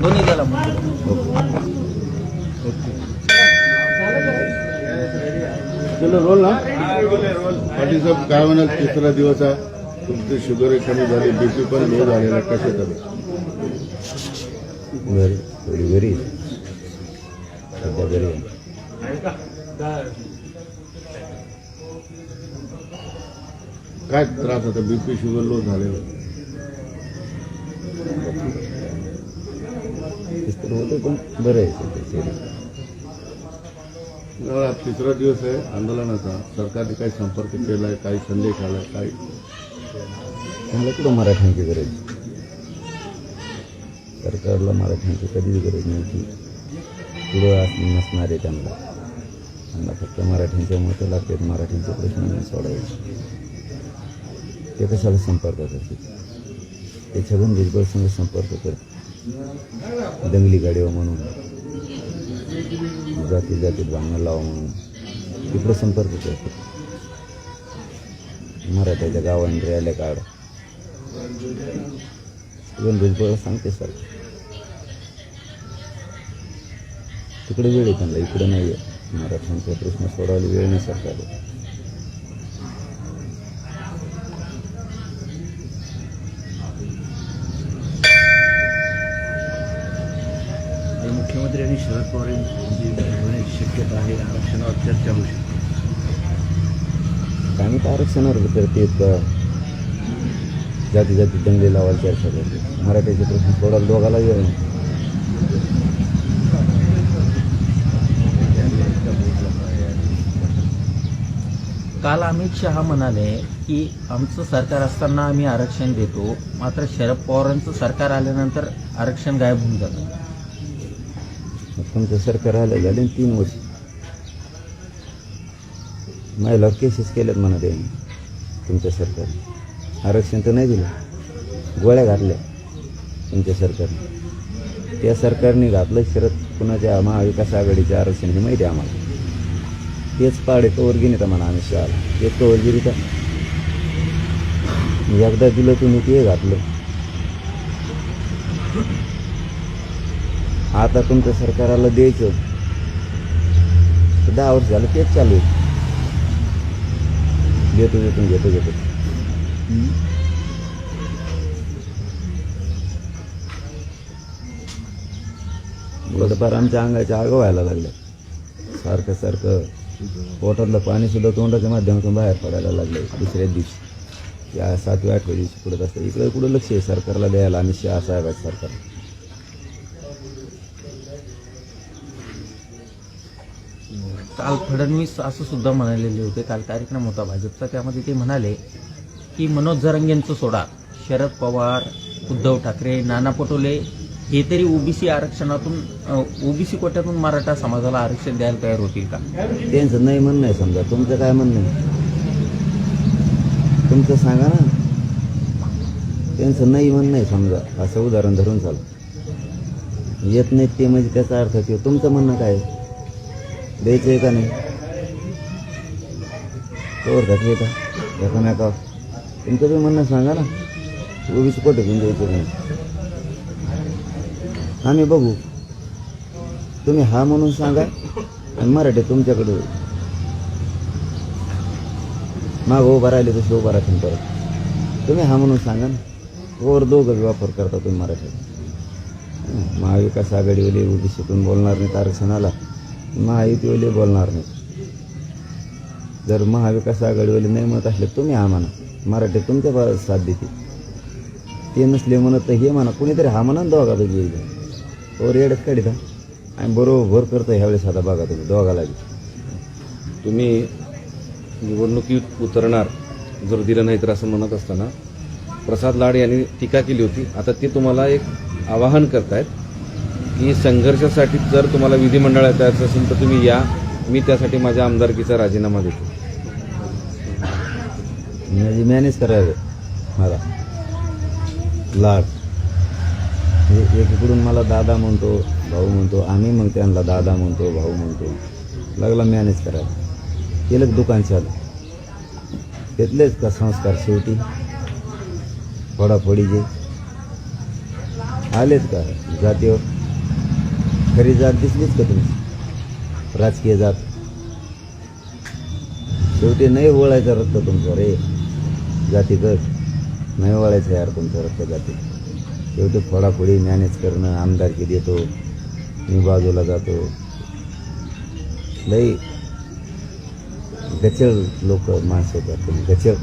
दोन्ही द्याला रोल ना पाटील साहेब काय म्हणाल तिसरा दिवस आहे. तुमची शुगर कमी झाली बीपी पण लो झालेला कसे तर घरी घरी सध्या घरी काय त्रास होता? बीपी शुगर लो झालेला होतं पण बरं आहे आज तिसरा दिवस आहे आंदोलनाचा. सरकारने काही संपर्क केलाय काही संदेश आलाय काही. त्यांना कुठं मराठ्यांची गरज? सरकारला मराठ्यांची कधीच गरज नव्हती. पुढं नसणार आहे त्यांना. त्यांना फक्त मराठ्यांच्या मतं लागतात मराठ्यांचे प्रश्न नाही सोडायचे ते कशाला संपर्क करतील ते छगन भुजबळ संघ संपर्क कर दंगली गाडीवा म्हणून. जाती जातीत भांगण लावा म्हणून. तिकडे संपर्क करतो. मराठ्याच्या गावांनी आल्या काढ. छगन भुजबळ सांगते सर तिकडे वेळ आहे त्यांना. इकडे नाही आहे मराठ्यांचा प्रश्न सोडवायला वेळ नाही सरकारला. मुख्यमंत्री आणि शरद पवार यांची होण्याची शक्यता आहे. आरक्षणावर चर्चा होऊ शकते. आम्ही तर आरक्षणावर करते जाती जाती दंगली लावायला चर्चा करते. मराठ्याचे प्रश्न सोडायला दोघाला वेळ नाही. काल अमित शहा म्हणाले की आमचं सरकार असताना आम्ही आरक्षण देतो मात्र शरद पवारांचं सरकार आल्यानंतर आरक्षण गायब होऊन जातं. तुमचं सरकार आलं झाले तीन वर्ष महिला केसेस केल्यात म्हणा त्यांनी तुमच्या सरकारने आरक्षण तर नाही दिलं गोळ्या घातल्या तुमच्या सरकारने त्या सरकारने घातलं शरद कुणाच्या महाविकास आघाडीचे आरक्षण हे माहिती आहे आम्हाला तेच पाडे कवर घेणे म्हणा आम्ही शाळा तेच कवर गिरी का एकदा दिलं तुम्ही ते घातलं आता तुमचं सरकाराला द्यायचं. दहा वर्ष झालं तेच चालू आहे. घेतो घेतो घेतो घेतो. थोडंफार आमच्या अंगाच्या आग व्हायला लागल्या सारखं सारखं पोटातलं पाणी सुद्धा तोंडाच्या माध्यमातून बाहेर पडायला लागलं. दुसऱ्या दिवशी. या सातव्या आठव्या दिवशी पडत असतं इकडे कुठं लक्ष आहे सरकारला द्यायला? आणि शहा साहेबाचं सरकार काल फडणवीस असं सुद्धा म्हणालेले होते. काल कार्यक्रम होता भाजपचा. त्यामध्ये ते म्हणाले की मनोज जरंगेंचं सोडा. शरद पवार उद्धव ठाकरे नाना पटोले हे तरी ओबीसी आरक्षणातून ओबीसी कोट्यातून मराठा समाजाला आरक्षण द्यायला तयार होतील का? त्यांचं नाही म्हणणं आहे समजा. तुमचं काय म्हणणं आहे? तुमचं सांगा ना. त्यांचं नाही म्हणणं आहे समजा. असं उदाहरण धरून चालू येत नाहीत ते म्हणजे त्याचा अर्थ किंवा तुमचं म्हणणं काय आहे? द्यायचं आहे का नाही? कवर घातले का एकामेका तुमचं तुम्ही म्हणणं सांगा ना ओबीसी कोटे घेऊन द्यायचं का नाही आम्ही बघू तुम्ही हा म्हणून सांगा आणि मराठी तुमच्याकडे हो। माग उभा राहिले तसे उभा राहतील परत तुम्ही हा म्हणून सांगा ना वर दोघं वापर करता तुम्ही मराठीत महाविकास आघाडीवाले ओबीसीतून बोलणार नाहीत आरक्षणाला महायुतीवाले बोलणार नाही. जर महाविकास आघाडीवाले नाही म्हणत असले तुम्ही हा म्हणा. मराठी तुमच्या साथ देते. ते नसले म्हणत तर हे म्हणा कुणीतरी हा म्हणा ना दोघा दोघी येईल वर येडच काढिता आणि बरोबर करतो ह्यावेळेस आता बघा तुम्ही दोघाला बी. तुम्ही निवडणुकीत उतरणार जर दिलं नाही तर असं म्हणत असताना प्रसाद लाड यांनी टीका केली होती. आता ते तुम्हाला एक आवाहन करतायत. की संघर्षासाठी जर तुम्हाला विधिमंडळात यायचं असेल तर तुम्ही या. मी त्यासाठी माझ्या आमदारकीचा राजीनामा देतो. म्हणजे मॅनेज करायचं मला. लाड. म्हणजे एकीकडून मला दादा म्हणतो भाऊ म्हणतो आम्ही मग त्यांना दादा म्हणतो भाऊ म्हणतो. लागला मॅनेज करायला. केलं दुकान चालू. घेतलेच का संस्कार शेवटी? फोडाफोडीचे आलेच का जातीवर? खरी जात दिसलीच का तुम्ही? राजकीय जात. शेवटी नाही वळायचं रक्त तुमचं रे. जातीगट नाही वळायचं यार तुमचं रक्त जाती. शेवटी फोडाफोडी मॅनेज करणं आमदारकी देतो. मी बाजूला जातो. लई गचळ लोक माणसं होतात तुम्ही गचळ.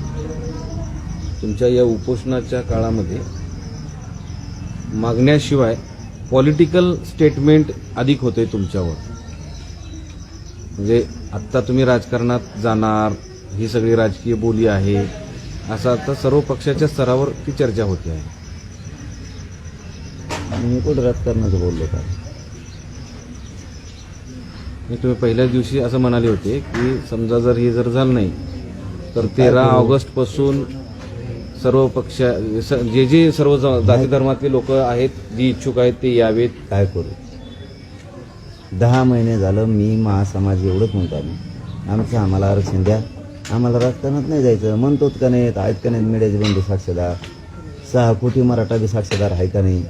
तुमच्या या उपोषणाच्या काळामध्ये मागण्याशिवाय पॉलिटिकल स्टेटमेंट अधिक होते तुमच्यावर. म्हणजे आत्ता तुम्ही राजकारणात जाणार ही सगळी राजकीय बोली आहे असं आता सर्व पक्षाच्या स्तरावर ती चर्चा होती. आहे मी कुठं राजकारणाचं बोललो का? तुम्ही पहिल्याच दिवशी असं म्हणाले होते की समजा जर हे जर झालं नाही तर तेरा ऑगस्टपासून सर्व पक्ष स- जे जे सर्व ज- जाती धर्मातले लोक आहेत जी इच्छुक आहेत ते यावेत. काय करू? दहा महिने झालं मी महासमाज एवढंच म्हणतो आम्ही. आमचं आम्हाला आरक्षण द्या. आम्हाला राजकारणात नाही जायचं. म्हणतोच का नाहीत आहेत का नाहीत मीडियाचे बंधू साक्षीदार. सहा कोटी मराठा बी साक्षीदार आहे का नाही?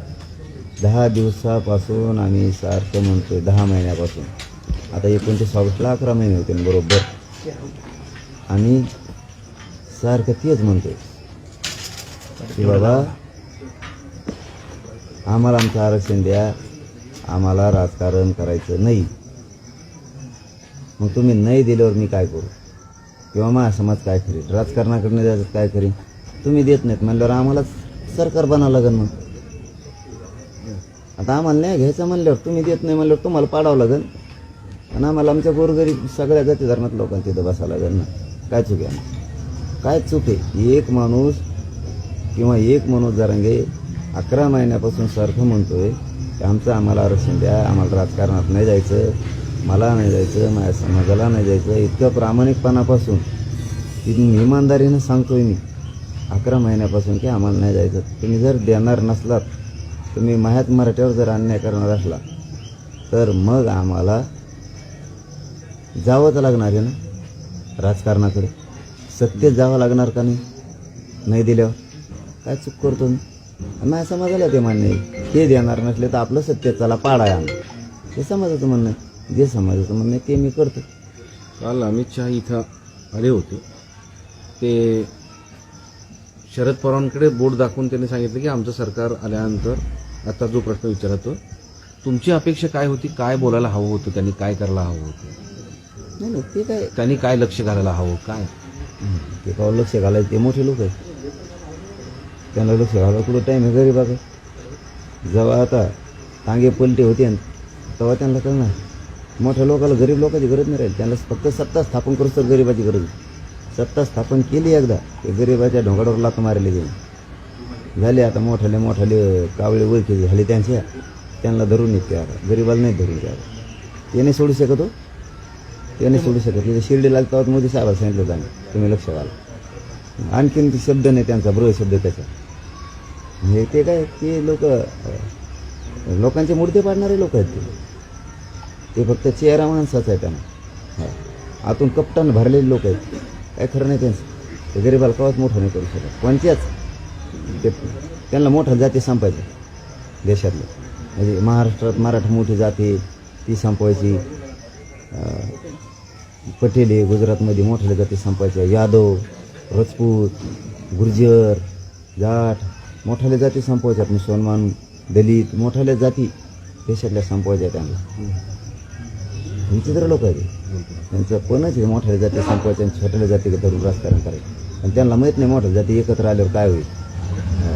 दहा दिवसापासून आम्ही सारखं म्हणतोय दहा महिन्यापासून. आता एकोणतीस ऑगस्टला अकरा महिने होते बरोबर. आम्ही सारखं तेच म्हणतोय. की बाबा आम्हाला आमचं आरक्षण द्या आम्हाला राजकारण करायचं नाही मग तुम्ही नाही दिल्यावर मी काय करू किंवा माझा समाज काय करेल राजकारणाकडनं द्यायचं काय करेन तुम्ही देत नाहीत म्हणल्यावर आम्हालाच सरकार बनावं लागेल मग आता आम्हाला नाही घ्यायचं म्हणल्यावर तुम्ही देत नाही म्हणल्यावर तुम्हाला पाडावं लागेल आणि आम्हाला आमच्या गोरगरीब सगळ्या जाती धर्मात लोकांना तिथं बसावं लागेल ना काय चूक आहे काय चूक आहे एक माणूस किंवा एक मनोज जरांगे अकरा महिन्यापासून सारखं म्हणतो आहे की आमचं आम्हाला आरक्षण द्या आम्हाला राजकारणात नाही जायचं मला नाही जायचं माझ्या समाजाला नाही जायचं. इतकं प्रामाणिकपणापासून ती इमानदारीनं सांगतोय मी अकरा महिन्यापासून की आम्हाला नाही जायचं. तुम्ही जर देणार नसलात तुम्ही माह्यात मराठ्यावर जर अन्याय करणार असला तर मग आम्हाला जावंच लागणार आहे ना राजकारणाकडे? सत्य जावं लागणार का नाही? नाही दिल्यावर? काय चूक करतो? मी माझ्या समाजाला ते मान्य आहे. ते देणार नसले तर आपलं सत्तेत चला पाडाय आम्ही. हे समाजाचं म्हणणं आहे. जे समाजाचं म्हणणं आहे ते मी करतो. काल अमित शहा इथं आले होते. ते शरद पवारांकडे बोट दाखवून त्यांनी सांगितलं की आमचं सरकार आल्यानंतर आता जो प्रश्न विचारतो तुमची अपेक्षा काय होती? काय बोलायला हवं होतं? त्यांनी काय करायला हवं होतं? नाही नाही ते काय त्यांनी काय लक्ष घालायला हवं? काय? ते कावर लक्ष घालायचे? ते मोठे लोक आहेत. त्यांना लक्ष घालायला कुठं टाईम आहे गरीबाकडे जेव्हा आता टांगे पलटे होते तेव्हा त्यांना कळणार मोठ्या लोकाला गरीब लोकांची गरज नाही राहील. त्यांना फक्त सत्ता स्थापन करूच तर गरीबाची गरज सत्ता स्थापन केली एकदा ते गरीबाच्या ढोंगाडावर लात मारले गेले. झाले आता मोठाले मोठाले कावळे वळखी झाले त्यांच्या. त्यांना धरून येते आता. गरीबाला नाही धरून ते आता. ते नाही सोडू शकत हो. ते नाही सोडू शकत तिथे शिर्डी लागतात मोदी साहेबाला सांगितलं जाणं तुम्ही लक्ष घाला. आणखीन ते शब्द नाही त्यांचा ब्रह शब्द त्याचा. हे ते काय ते लोक लोकांचे मुर्दे पाडणारे लोक आहेत ते. ते फक्त चेहरा माणसाचा आहे त्यांना. आतून कपटान भरलेले लोक आहेत. काय खरं नाही त्यांचं. ते गरीबाला कवाच मोठं नाही करू शकत. कोणत्याच ते त्यांना मोठा जाती संपायच्या देशातलं. म्हणजे महाराष्ट्रात मराठा मोठी जाती ती संपवायची. पटेले गुजरातमध्ये मोठ्या जाती संपायच्या यादव राजपूत गुर्जर जाट. मोठ्याल्या जाती संपवायच्यात मुसलमान दलित मोठ्याल्या जाती देशातल्या संपवायच्या त्यांना विचित्र लोक आहेत. हे. त्यांचं पणच आहे मोठ्या जाती संपवायच्या आणि छोट्याल्या जाती धरून राजकारण करायचं. आणि त्यांना माहीत नाही मोठ्या जाती एकत्र आल्यावर काय होईल. हा.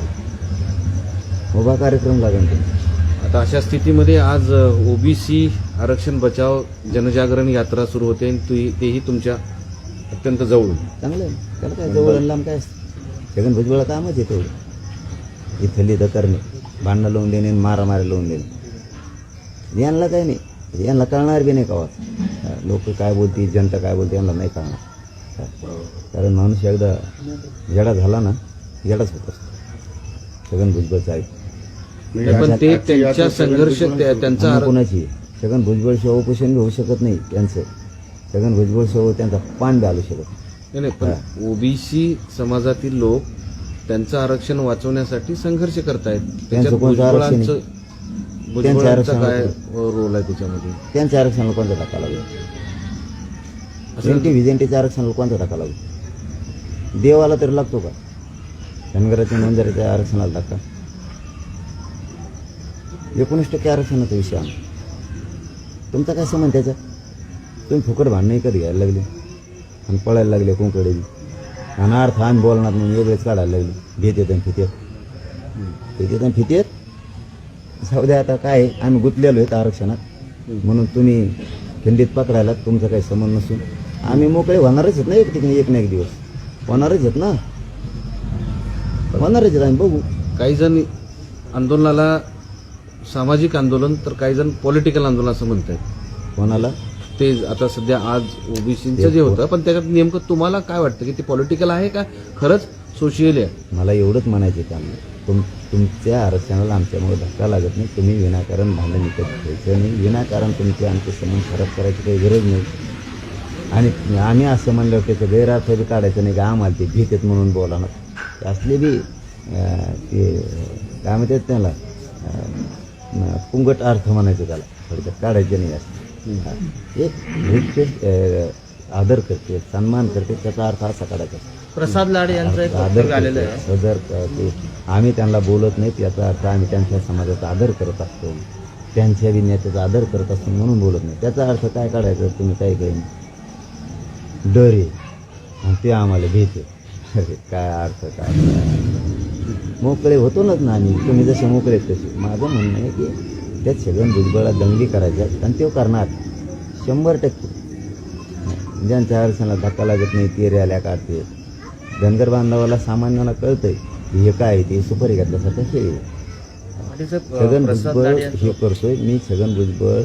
उभा कार्यक्रम लागेल त्यांचा आता अशा स्थितीमध्ये आज ओबीसी आरक्षण बचाव जनजागरण यात्रा सुरू होते आणि तेही तुमच्या अत्यंत जवळ चांगलं आहे. त्याला काय जवळ लांब काय छगन भुजबळ कामच आहे इथली तर करणे. भांडणं लावून देणे आणि मारामारी लावून देणे. यांना काय नाही. यांना कळणार बी नाही कवा. लोक काय बोलती जनता काय बोलते यांना नाही कळणार. हा. कारण माणूस एकदा जडा झाला ना जडाच होत असतो. छगन भुजबळचा आहे पण ते त्यांच्या संघर्ष त्या- त्यांचा कोणाची? छगन भुजबळ शिवाय उपोषण होऊ शकत नाही त्यांचं छगन भुजबळ शिवाय त्यांचा पान बी आलू शकत नाही. ओबीसी समाजातील लोक त्यांचं आरक्षण वाचवण्यासाठी संघर्ष करतायत. त्याच्यात कोणतं आरक्षण आहे? भुजबळांचं भुजबळांचा आरक्षण काय रोल आहे त्याच्यामध्ये? त्यांच्या आरक्षणाला कोणता टाका लागला? एनटी व्हिजेंटीच्या आरक्षणाला कोणता टाका लागला? देवाला तरी लागतो का? धनगराच्या मंदिराच्या आरक्षणाला टाका एकोणीस टक्के आरक्षणाचा विषय आहे. तुमचा काय संबंध त्याचा? तुम्ही फुकट भांडणं कधी घ्यायला लागले? आणि पळायला लागले कोणकडे आणि अर्थ आम्ही बोलणार म्हणून वेगळेच काढायला लागले. घेतेत आणि फितेत. घेतेत आणि फितेत. जाऊ द्या आता काय आम्ही गुंतलेलो आहेत आरक्षणात. म्हणून तुम्ही खिंडीत पकडायला तुमचा काही संबंध नसून. आम्ही मोकळे होणारच आहेत ना एक ठिकाणी एक ना एक दिवस. होणारच आहेत ना. होणारच आहेत आम्ही बघू. काही जण आंदोलनाला सामाजिक आंदोलन तर काही जण पॉलिटिकल आंदोलन असं म्हणतात कोणाला? ते आता सध्या आज ओबीसीचं जे होतं पण त्याच्यात नेमकं तुम्हाला काय वाटतं? की ते पॉलिटिकल आहे का? खरंच सोशियल आहे? मला एवढंच म्हणायचं आहे तुम तुमच्या आरक्षणाला आमच्यामुळे धक्का लागत नाही. तुम्ही विनाकारण भांडण विकत घ्यायचं नाही. विनाकारण तुमचे आमचे संबंध खराब करायची काही गरज नाही. आणि आम्ही असं म्हणलं त्याचं गैरअर्थ बी काढायचं नाही का आम्हाला ते भीत म्हणून बोला ना. असले बी ते काय म्हणतात त्याला? पुंगट अर्थ म्हणायचं त्याला. थोडक्यात काढायचं नाही असं. एक अं, आदर करते सन्मान करते त्याचा अर्थ असा काढायचा प्रसाद लाड यांचं एक आदर आलेलं आहे. आम्ही त्यांना बोलत नाहीत याचा अर्थ आम्ही त्यांच्या समाजाचा आदर करत असतो. त्यांच्या विन्याचा आदर करत असतो म्हणून बोलत नाही. त्याचा अर्थ काय काढायचा तुम्ही काय काही डर आहे आणि ते आम्हाला भीते अरे काय अर्थ काय? मोकळे होतोच ना आम्ही. तुम्ही जसे मोकळे तसे. माझं म्हणणं आहे की त्या छगन भुजबळा दंगली करायच्या आणि ते करणार. शंभर टक्के. ज्यांच्या आरक्षणाला धक्का लागत नाही ते रॅल्या काढते धनगर बांधवाला सामान्यांना कळतंय की हे काय ते सुपारी घातल्यासारखं खेळ साहेब, छगन भुजबळ हे करतोय मी छगन भुजबळ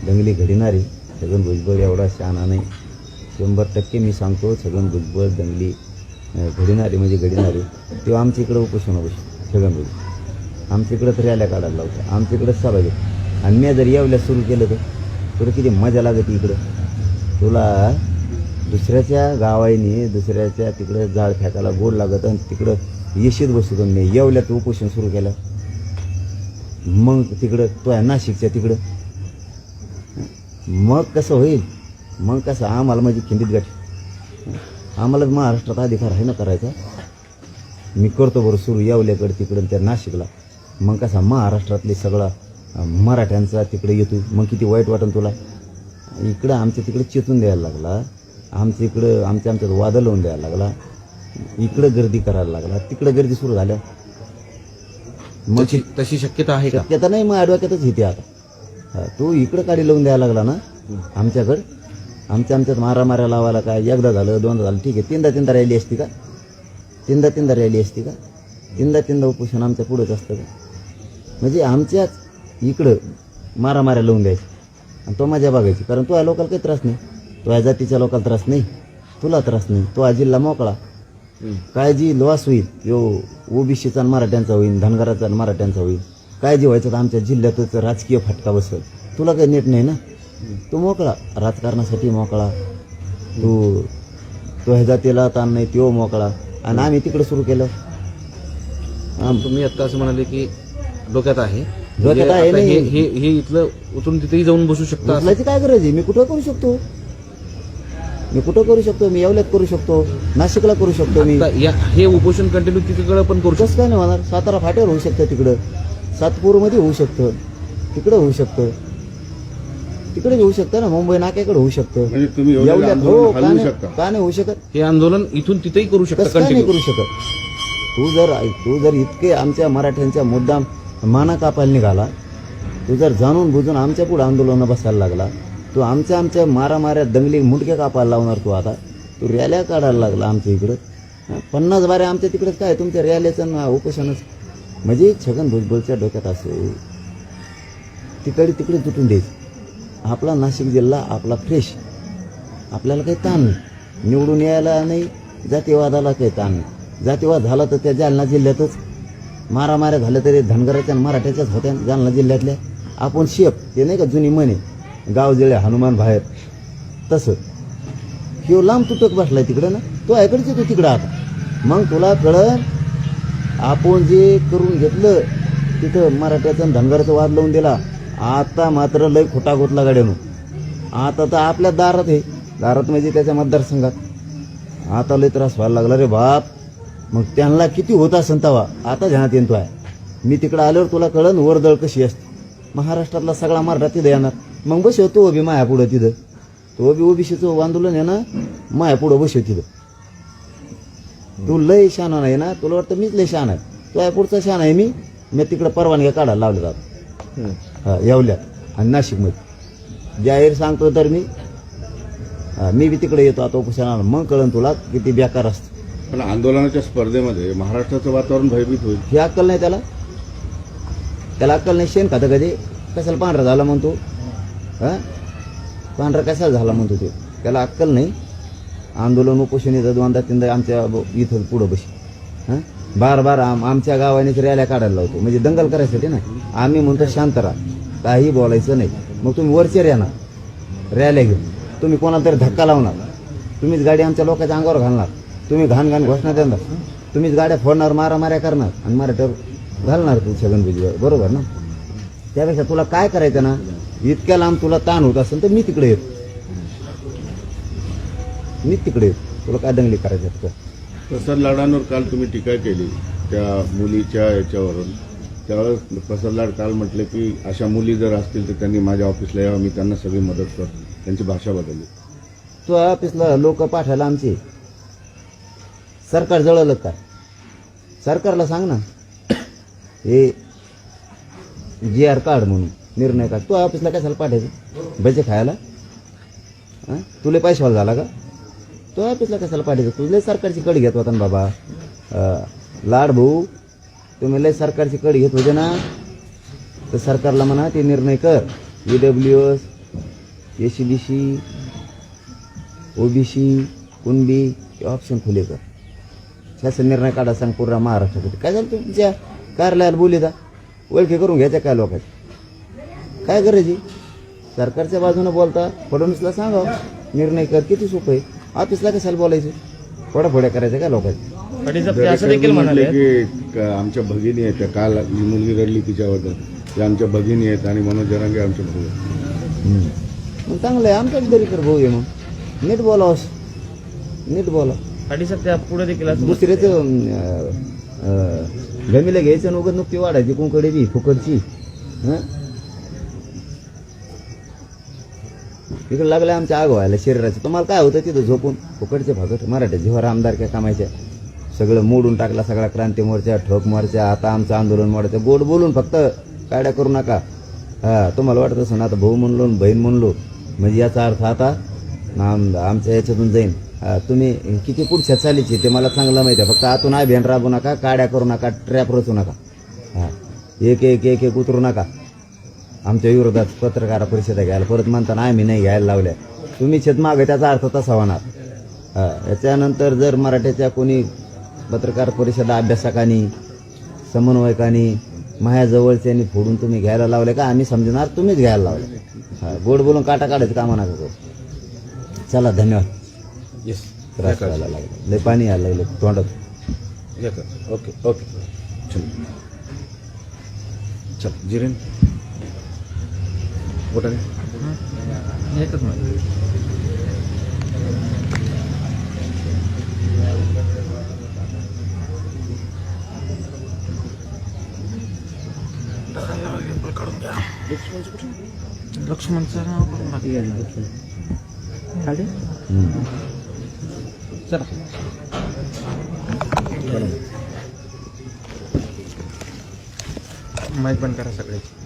दंगली घडणारे छगन भुजबळ एवढा शहाणा नाही. शंभर टक्के मी सांगतो छगन भुजबळ दंगली घडणारे म्हणजे घडणारे तेव्हा आमच्या इकडं उपोषण बसू छगन भुजबळ. आमच्या इकडं तर रॅल्या काढायला लावतं. आमच्या इकडं सभा घेत आणि मी जर यावल्या सुरू केलं तर तुला किती मजा लागत इकडं. तुला दुसऱ्याच्या गावाईने दुसऱ्याच्या तिकडं जाळ फेकायला गोड लागत आणि तिकडं येशीत बसतो मी. येवल्यात उपोषण सुरू केलं. मग तिकडं तो आहे नाशिकच्या तिकडं. मग कसं होईल? मग कसं? आम्हाला माझी खिंडीत गाठ. आम्हाला महाराष्ट्रात अधिकार आहे ना करायचा? मी करतो बरं सुरू येवल्याकडे तिकडं त्या नाशिकला. मग कसा महाराष्ट्रातले सगळा मराठ्यांचा तिकडे येतो मग किती वाईट वाटन तुला? इकडं आमच्या तिकडे चेतून द्यायला लागला. आमच्या इकडं आमच्या आमच्यात वादळ होऊन द्यायला लागला. इकडं गर्दी करायला लागला. तिकडं गर्दी सुरू झाल्या. मग तशी शक्यता आहे का? शक्यता नाही मग ॲडव्होकेटच येते आता. तू इकडं काढी लावून द्यायला लागला ना आमच्याकडं. आमच्या आमच्यात मारा मारा लावायला काय? एकदा झालं दोनदा झालं. ठीक आहे तीनदा तीनदा रॅली असती का? तीनदा तीनदा रॅली असती का? तीनदा तीनदा उपोषण आमच्या पुढंच असतं का? म्हणजे आमच्याच इकडं मारा माऱ्या लावून द्यायची आणि तो मजा बघायची. कारण तो या लोकांना काही त्रास नाही. तो या जातीच्या लोकांना त्रास नाही. तुला त्रास नाही. तो हा जिल्हा मोकळा. हम्म. काय जी लॉस होईल. यो ओबीसीचा आणि मराठ्यांचा होईल. धनगराचा आणि मराठ्यांचा होईल. काय जे व्हायचं तर आमच्या जिल्ह्यातच राजकीय फटका बसेल. तुला काही नेट नाही ना? तू मोकळा. राजकारणासाठी मोकळा. तू तो ह्या जातीला ताण नाही. तो मोकळा. आणि आम्ही तिकडे सुरू केलं. तुम्ही आता असं म्हणाले की डोक्यात आहे. डोक्यात आहे आता हे नाही. हे हे इथलं उतरून तिथेही जाऊन बसू शकता असं? उचलायची काय गरज आहे? मी कुठं करू शकतो? मी कुठं करू शकतो? मी येवल्यात करू शकतो. नाशिकला करू शकतो मी. आता या हे उपोषण कंटिन्यू तिकडे पण करू शकतो. कसं काय नाही होणार? सातारा फाट्यावर होऊ शकतं तिकडं. सातपूरमध्ये होऊ शकतं. तिकडं होऊ शकतं. तिकडे होऊ शकतं ना. मुंबई नाक्याकडे होऊ शकतं. म्हणजे तुम्ही एवढं येवल्यात आंदोलन हो का हलवू नाही शकता? का नाही होऊ शकत? हे आंदोलन इथून तिथेही करू शकता कसं काय नाही कंटिन्यू करू शकत? तू जर तू जर इतके आमच्या मराठ्यांच्या मुद्दाम माना कापायला निघाला. तो जर जाणून बुजून आमच्या पुढे आंदोलनं बसायला लागला. तो आमच्या आमच्या मारामाऱ्या दंगली मुंडक्या कापायला लावणार तू आता. तो रॅल्या काढायला लागला आमच्या इकडं. पन्नास बाऱ्या आमच्या तिकडंच काय? तुमच्या रॅल्याचं ना उपोषणच. म्हणजे छगन भुजबळच्या डोक्यात असे तिकडे तिकडे तुटून द्यायचं आपला नाशिक जिल्हा आपला फ्रेश आपल्याला काही ताण नाही. निवडून यायला नाही जातीवादाला काही ताण नाही. जातीवाद झाला तर त्या जालना जिल्ह्यातच मारामाऱ्या झाल्या तरी धनगराच्या मराठ्याच्याच होत्या. जालना जिल्ह्यातल्या आपण शेप ते नाही का जुनी म्हणे गाव जिळे हनुमान बाहेर. तसं. ह्यो लांब तुटक बसलाय तिकडं ना. तो ऐकडचे तू तिकडं आता. मग तुला कळलं आपण जे करून घेतलं तिथं मराठ्याचा धनगराचा वाद लावून दिला. आता मात्र लय खोटा गोतला गाड्यानं. आता तर आपल्या दारात आहे. दारात म्हणजे त्याच्या मतदारसंघात. आता लय त्रास व्हायला लागला रे बाप. मग त्यांना किती होता संतावा आता ध्यानात येतो आहे मी तिकडं आल्यावर तुला कळन वरदळ कशी असते. महाराष्ट्रातला सगळा मराठा तिथं येणार. मग बसव तो उभी माया पुढं तिथं. तो बी ओबीसीचं आंदोलन आहे ना माया पुढं बसव तिथं. तू लय शान आहे ना? तुला वाटतं मीच लय शान आहे? तो पुढचा शान आहे मी? मी तिकडं परवानग्या काढायला लावले जात. हा येवल्यात. आणि नाशिकमध्ये. जाहीर सांगतो तर मी. मी बी तिकडे येतो आता उपोषणाला. मग कळन तुला किती बेकार असतं. पण आंदोलनाच्या स्पर्धेमध्ये महाराष्ट्राचं वातावरण भयभीत होईल. ही अक्कल नाही त्याला? त्याला अक्कल नाही. शेण खातं कधी कशाला पांढरा झाला म्हणतो? हां? पांढरा कशाला झाला म्हणतो ते? त्याला अक्कल नाही. आंदोलन उपोषण येतं दोनदा तीनदा आमच्या इथं पुढं बशी. हां? बार बार आम आमच्या गावानेच रॅल्या काढायला लावतो. म्हणजे दंगल करायसाठी ना? आम्ही म्हणतो शांत राहा. काही बोलायचं नाही. मग तुम्ही वरचेर या ना. रॅल्या घेऊन. तुम्ही कोणाला तरी धक्का लावणार. तुम्हीच गाडी आमच्या लोकांच्या अंगावर घालणार. तुम्ही घाण घाण घोषणा देणार. तुम्हीच गाड्या फोडणार मारामाऱ्या करणार आणि मराठ्यावर घालणार तू छगन भुजबळ बरोबर ना? त्यापेक्षा तुला काय करायचं ना? इतक्या लांब तुला ताण होत असेल तर मी तिकडे येतो. मी तिकडे येतो. तुला काय दंगली करायचं तर. प्रसाद लाडांवर काल तुम्ही टीका केली त्या मुलीच्या याच्यावरून. त्यावेळेस प्रसाद लाड काल म्हटले की अशा मुली जर असतील तर त्यांनी माझ्या ऑफिसला यावं मी त्यांना सगळी मदत करतो. त्यांची भाषा बदलली. तू ऑफिसला लोक पाठवायला आमचे सरकार जळलं काय सरकारला सांग ना. हे जी आर कार्ड म्हणून निर्णय काढ. तू ऑफिसला कशाला पाठायचं भजे खायला? हां? तुले पैशावाला झाला का? तो ऑफिसला कशाला पाठायचं तुझले सरकारची कड घेत होता ना बाबा. लाड भाऊ तुम्ही लय सरकारची कड घेत होते ना. तर सरकारला म्हणा ते निर्णय कर. E W S S B C OBC Kunbi हे ऑप्शन खुले कर. शासन निर्णय काढा सांग पूर्ण महाराष्ट्रासाठी. काय झालं तुमच्या कार्यालयाला बोलिता? ओळखी करून घ्यायच्या काय लोकांची? काय आहे? सरकारच्या बाजूने बोलता फडणवीसला सांगा निर्णय कर किती सोपं आहे? ऑफिसला कशाला बोलायचं? फोडाफोड्या करायच्या काय लोकांची? असं देखील म्हणाले. की क- आमच्या भगिनी आहेत त्या काल जी मुलगी रडली तिच्याबद्दल. त्या आमच्या भगिनी आहेत आणि मनोज जरांगे आमच्या भाऊ आहेत. मग चांगलं आहे आमच्याच दरी कर भाऊ आहे मग. नीट बोलावस नीट बोला पाटील साहेब त्या पुढे देखील असं गमीला घ्यायचं आणि उगत नुकती वाढायची कुंकडे बी फुकडची हं? तिकडे लागलं आमच्या आग व्हायला शरीराचं तुम्हाला काय होतं तिथं झोपून? फुकटचे फाकट. मराठ्या जेव्हा आमदार काय कामायच्या सगळं मोडून टाकला सगळा क्रांती मोर्चा ठोक मोर्चा आता आमचं आंदोलन मोडायचं. गोड बोलून फक्त काड्या करू नका. हा तुम्हाला वाटत असं ना आता भाऊ म्हणलो आणि बहीण म्हणलो. म्हणजे याचा अर्थ आता आम आमच्या याच्यातून जाईन. तुम्ही किती पुढच्या चालीची ते मला चांगलं माहिती आहे. फक्त आतून अभियान राबू नका काड्या करू नका ट्रॅप रचू नका. हां. एक एक एक एक उतरू नका. आमच्या विरोधात पत्रकार परिषदा घ्यायला परत म्हणताना आम्ही नाही घ्यायला लावल्या. तुम्ही छेद मागे त्याचा अर्थ तसा होणार. हां. याच्यानंतर जर मराठ्याच्या कोणी पत्रकार परिषदा अभ्यासकांनी समन्वयकांनी माझ्याजवळच्यांनी फोडून तुम्ही घ्यायला लावले का? आम्ही समजणार तुम्हीच घ्यायला लावले. हां. गोड बोलून काटा काढायचं कामा नका चला धन्यवाद. येस त्रास व्हायला लागला लय पाणी यायला लागलं तोंडात या कर ओके ओके चल चल जिरेन बोटाने एकच मिनिट लक्ष्मणचं नाव करून. चला. माईक बंद करा सगळ्याची